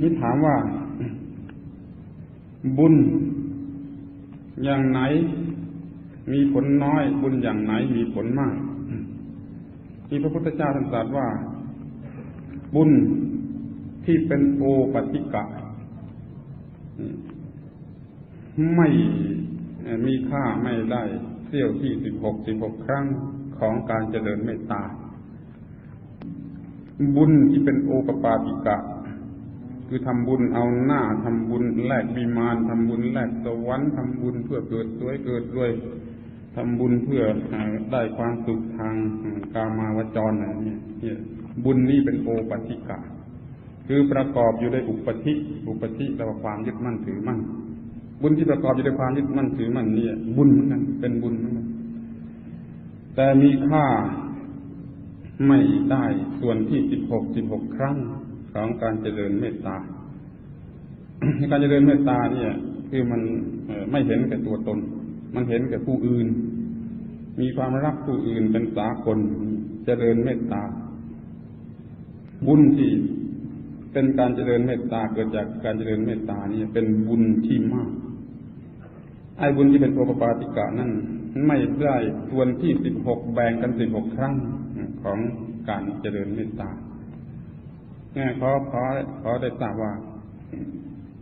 นี่ถามว่า บุญอย่างไหน มีผลน้อย บุญอย่างไหนมีผลมากที่พระพุทธเจ้าท่านตรัสว่า บุญที่เป็นโอปติกะ ไม่มีค่าไม่ได้เสี้ยวที่สิบหกสิบหกครั้งของการเจริญเมตตา บุญที่เป็นโอปปาติกะ คือทำบุญเอาหน้าทำบุญแลกบิมานทำบุญแลกสวรรค์ทำบุญเพื่อเกิดสวยเกิดรวยทำบุญเพื่อได้ความสุขทางกามาวจรอะไรเนี่ยบุญนี้เป็นโอปัติกะ คือประกอบอยู่ด้วยอุปธิอุปธิแปลว่าความยึดมั่นถือมั่น บุญที่ประกอบอยู่ด้วยความยึดมั่นถือมั่นเนี่ย บุญเหมือนกันเป็นบุญเหมือนกันแต่มีค่าไม่ได้ส่วนที่สิบหกสิบหกครั้ง ของการเจริญเมตตา การเจริญเมตตาเนี่ย คือมันไม่เห็นแก่ตัวตน มันเห็นแก่ผู้อื่น มีความรักผู้อื่นเป็นสากลเจริญเมตตา บุญที่เป็นการเจริญเมตตาเกิดจากการเจริญเมตตานี่เป็นบุญที่มากไอ้บุญที่เป็นโอปปาติกะนั่นไม่ได้ส่วนที่สิบหกแบ่งกันสิบหกครั้งของการเจริญเมตตา เนี่ยขอขอขอได้ทราบว่า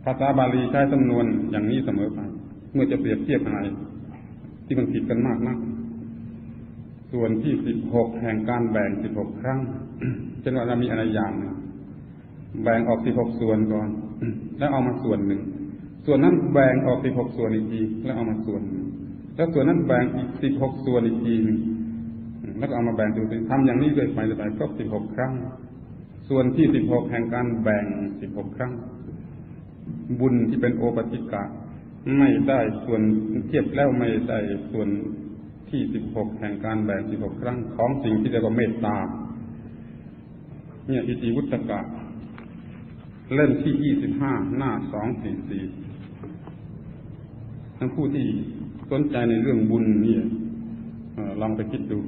ภาษาบาลีใช้จำนวนอย่างนี้เสมอไป เมื่อจะเปรียบเทียบอะไรที่มันผิดกันมากนักส่วนที่สิบหกแห่งการแบ่งสิบหกครั้งเช่นว่าเรามีอะไรอย่างหนึ่งแบ่งออกสิบหกส่วนก่อน แล้วเอามาส่วนหนึ่ง ส่วนนั้นแบ่งออกสิบหกส่วนอีกทีแล้วเอามาส่วนหนึ่งแล้วส่วนนั้นแบ่งอีกสิบหกส่วนอีกทีหนึ่งแล้วก็เอามาแบ่งดูทำอย่างนี้เลยไปไปครบสิบหกครั้ง ส่วนที่สิบหกแห่งการแบ่งสิบหกครั้ง บุญที่เป็นโอปติกะ ไม่ได้ส่วนเทียบแล้วไม่ได้ส่วนที่สิบหกแห่งการแบ่งสิบหกครั้ง ของสิ่งที่เรียกว่าเมตตา เนี่ยอิติวุตกะ เล่มที่ยี่สิบห้าหน้าสองสี่สี่ทั้งผู้ที่สนใจในเรื่องบุญเนี่ยลองไปคิดดู